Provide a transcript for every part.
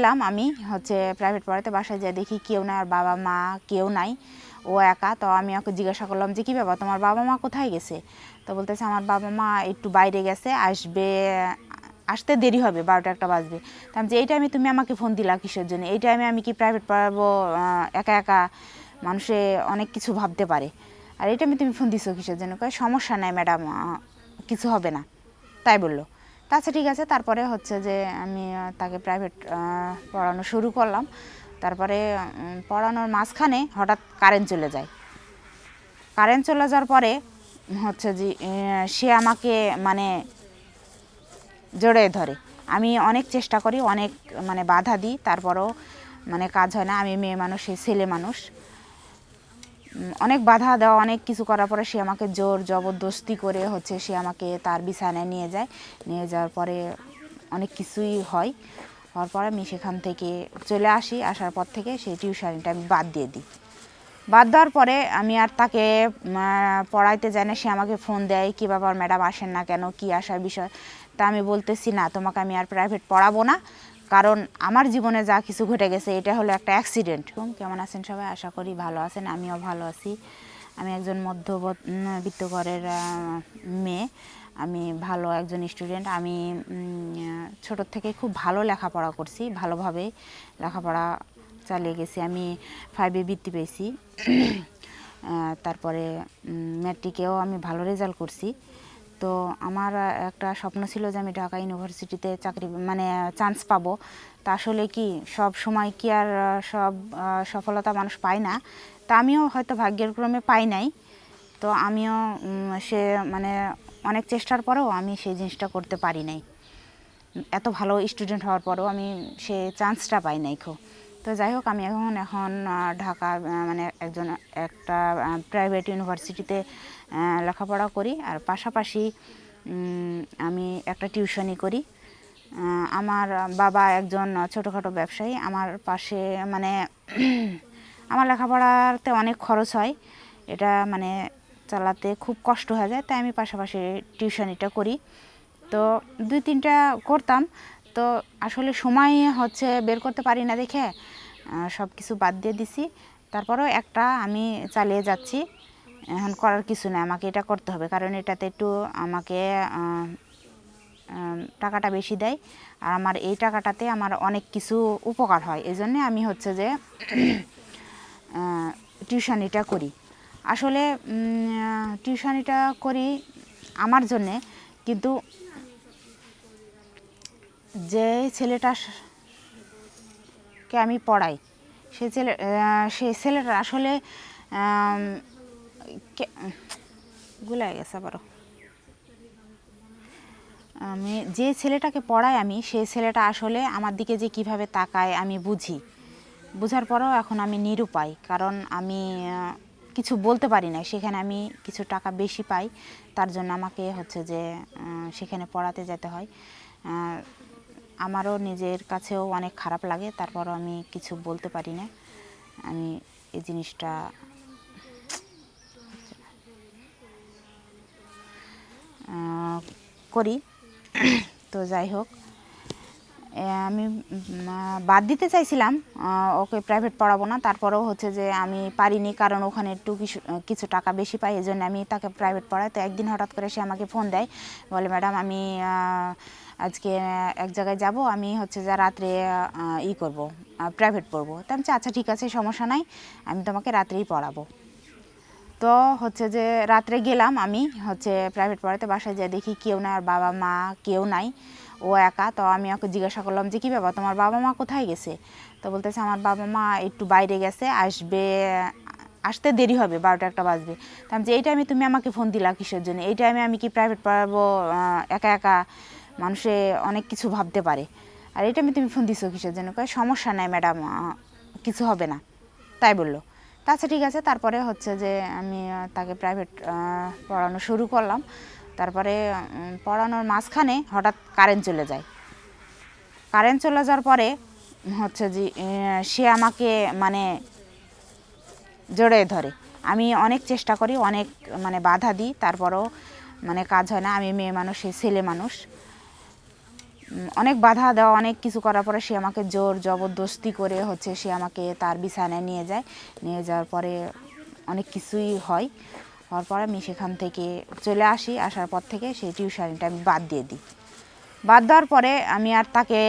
এলাম আমি হচ্ছে প্রাইভেট পড়াতে, বাসায় যাই দেখি কেউ নাই আর বাবা মা কেউ নাই, ও একা। তো আমি ওকে জিজ্ঞাসা করলাম যে, কী ব্যাপার, তোমার বাবা মা কোথায় গেছে? তো বলতেছে, আমার বাবা মা একটু বাইরে গেছে, আসবে, আসতে দেরি হবে, বারোটা একটা বাজবে। তো আমি যে এই টাইমে তুমি আমাকে ফোন দিলা কিসের জন্য? এই টাইমে আমি কি প্রাইভেট পড়াবো একা একা? মানুষে অনেক কিছু ভাবতে পারে। আর এই টাইমে তুমি ফোন দিছো কিসের জন্য? সমস্যা নাই ম্যাডাম কিছু হবে না। তাই বলল। আচ্ছা ঠিক আছে, তারপরে হচ্ছে যে আমি তাকে প্রাইভেট পড়ানো শুরু করলাম। তারপরে পড়ানোর মাঝখানে হঠাৎ কারেন্ট চলে যায়। কারেন্ট চলে যাওয়ার পরে হচ্ছে যে সে আমাকে মানে জড়িয়ে ধরে। আমি অনেক চেষ্টা করি, অনেক মানে বাধা দিই, তারপরেও মানে কাজ হয় না। আমি মেয়ে মানুষ, সে ছেলে মানুষ। অনেক বাধা দেওয়া, অনেক কিছু করার পরে সে আমাকে জোর জবরদস্তি করে হচ্ছে সে আমাকে তার বিছানায় নিয়ে যায়। নিয়ে যাওয়ার পরে অনেক কিছুই হয়। হওয়ার পরে আমি সেখান থেকে চলে আসি। আসার পর থেকে সেই টিউশনটা আমি বাদ দিয়ে দিই। বাদ দেওয়ার পরে আমি আর তাকে পড়াইতে যাই না। সে আমাকে ফোন দেয়, কী ব্যাপার ম্যাডাম, আসেন না কেন? কী আসার বিষয়? তা আমি বলতেছি, না, তোমাকে আমি আর প্রাইভেট পড়াবো না। কারণ আমার জীবনে যা কিছু ঘটে গেছে, এটা হলো একটা অ্যাক্সিডেন্ট কেমন আছেন সবাই? আশা করি ভালো আছেন, আমিও ভালো আছি। আমি একজন মধ্যবিত্ত ঘরের মেয়ে। আমি ভালো একজন স্টুডেন্ট আমি ছোটোর থেকে খুব ভালো লেখাপড়া করছি, ভালোভাবে লেখাপড়া চালিয়ে গেছি। আমি ফাইভে বৃত্তি পেয়েছি। তারপরে ম্যাট্রিকেও আমি ভালো রেজাল্ট করছি। তো আমার একটা স্বপ্ন ছিল যে আমি ঢাকা ইউনিভার্সিটিতে চাকরি মানে চান্স পাবো। তা আসলে কি, সব সময় কি আর সব সফলতা মানুষ পায় না। তা আমিও হয়তো ভাগ্যের ক্রমে পাই নাই। তো আমিও সে মানে অনেক চেষ্টার পরেও আমি সেই জিনিসটা করতে পারি নাই। এত ভালো স্টুডেন্ট হওয়ার পরেও আমি সে চান্সটা পাই নাই খুব। তো যাই হোক, আমি এখন এখন ঢাকা মানে একজন, একটা প্রাইভেট ইউনিভার্সিটিতে লেখাপড়া করি। আর পাশাপাশি আমি একটা টিউশনি করি। আমার বাবা একজন ছোটোখাটো ব্যবসায়ী। আমার পাশে মানে আমার লেখাপড়াতে অনেক খরচ হয়। এটা মানে চালাতে খুব কষ্ট হয়ে যায়। তাই আমি পাশাপাশি টিউশনিটা করি। তো দুই তিনটা করতাম। তো আসলে সময় হচ্ছে বের করতে পারি না দেখে। সব কিছু বাদ দিয়ে দিছি। তারপরেও একটা আমি চালিয়ে যাচ্ছি। এখন করার কিছু নেই, আমাকে এটা করতে হবে। কারণ এটাতে একটু আমাকে টাকাটা বেশি দেয়। আর আমার এই টাকাটাতে আমার অনেক কিছু উপকার হয়। এই জন্যে আমি হচ্ছে যে টিউশনিটা করি। আসলে টিউশনিটা করি আমার জন্যে, কিন্তু যে ছেলেটা কে আমি পড়াই। সে ছেলে সেই ছেলেটা আসলে গুলাই গেছে বারো আমি, যে ছেলেটাকে পড়াই আমি সেই ছেলেটা আসলে আমার দিকে যে কীভাবে তাকায় আমি বুঝি। বুঝার পরেও এখন আমি নিরুপায়, কারণ আমি কিছু বলতে পারি না। সেখানে আমি কিছু টাকা বেশি পাই, তার জন্য আমাকে হচ্ছে যে সেখানে পড়াতে যেতে হয়। আমারও নিজের কাছেও অনেক খারাপ লাগে, তারপরও আমি কিছু বলতে পারি না। আমি এই জিনিসটা করি। তো যাই হোক আমি বাদ দিতে চাইছিলাম ওকে প্রাইভেট পড়াবো না, তারপরেও হচ্ছে যে আমি পারিনি, কারণ ওখানে একটু কিছু কিছু টাকা বেশি পাই এই জন্য আমি তাকে প্রাইভেট পড়াই। তো একদিন হঠাৎ করে সে আমাকে ফোন দেয়, বলে ম্যাডাম আমি আজকে এক জায়গায় যাব, আমি হচ্ছে যা রাত্রে ই করব প্রাইভেট পড়ব। তো আমি আচ্ছা ঠিক আছে, সমস্যা নাই, আমি তোমাকে রাত্রেই পড়াবো। তো হচ্ছে যে রাত্রে গেলাম আমি হচ্ছে প্রাইভেট পড়াতে, বাসায় যেয়ে দেখি কেউ নাই, আর বাবা মা কেউ নাই, ও একা। তো আমি ওকে জিজ্ঞাসা করলাম যে, কী বাবা তোমার বাবা মা কোথায় গেছে? তো বলতেছে, আমার বাবা মা একটু বাইরে গেছে, আসবে, আসতে দেরি হবে, বারোটা একটা বাজবে। তো আমি যে, এই টাইমে তুমি আমাকে ফোন দিলা কিসের জন্য? এই টাইমে আমি কি প্রাইভেট পড়াবো একা একা? মানুষে অনেক কিছু ভাবতে পারে। আর এটা আমি তুমি ফোন দিছো কিসের জন্য? কয়, সমস্যা নাই ম্যাডাম কিছু হবে না। তাই বলল। তা আচ্ছা ঠিক আছে, তারপরে হচ্ছে যে আমি তাকে প্রাইভেট পড়ানো শুরু করলাম। তারপরে পড়ানোর মাঝখানে হঠাৎ কারেন্ট চলে যায়। কারেন্ট চলে যাওয়ার পরে হচ্ছে যে সে আমাকে মানে জড়িয়ে ধরে। আমি অনেক চেষ্টা করি, অনেক মানে বাধা দিই, তারপরেও মানে কাজ হয় না। আমি মেয়ে মানুষ, সে ছেলে মানুষ। অনেক বাধা দেওয়া, অনেক কিছু করার পরে সে আমাকে জোর জবরদস্তি করে হচ্ছে সে আমাকে তার বিছানায় নিয়ে যায়। নিয়ে যাওয়ার পরে অনেক কিছুই হয়। হওয়ার পরে আমি সেখান থেকে চলে আসি। আসার পর থেকে সেই টিউশনিটা আমি বাদ দিয়ে দিই। বাদ দেওয়ার পরে আমি আর তাকে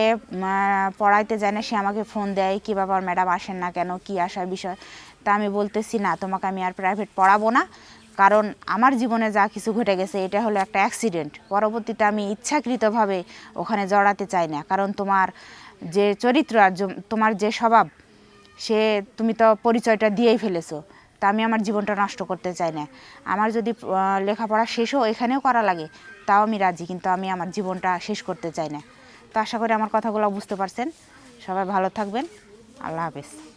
পড়াইতে যাই না। সে আমাকে ফোন দেয়, কি ব্যাপার ম্যাডাম আসেন না কেন? কি আসার বিষয়? তা আমি বলতেছি, না, তোমাকে আমি আর প্রাইভেট পড়াবো না। কারণ আমার জীবনে যা কিছু ঘটে গেছে, এটা হলো একটা অ্যাক্সিডেন্ট পরবর্তীতে আমি ইচ্ছাকৃতভাবে ওখানে জড়াতে চাই না। কারণ তোমার যে চরিত্র আর তোমার যে স্বভাব, সে তুমি তো পরিচয়টা দিয়েই ফেলেছো। তা আমি আমার জীবনটা নষ্ট করতে চাই না। আমার যদি লেখাপড়া শেষও এখানেও করা লাগে, তাও আমি রাজি, কিন্তু আমি আমার জীবনটা শেষ করতে চাই না। তো আশা করি আমার কথাগুলো বুঝতে পারছেন। সবাই ভালো থাকবেন। আল্লাহ হাফেজ।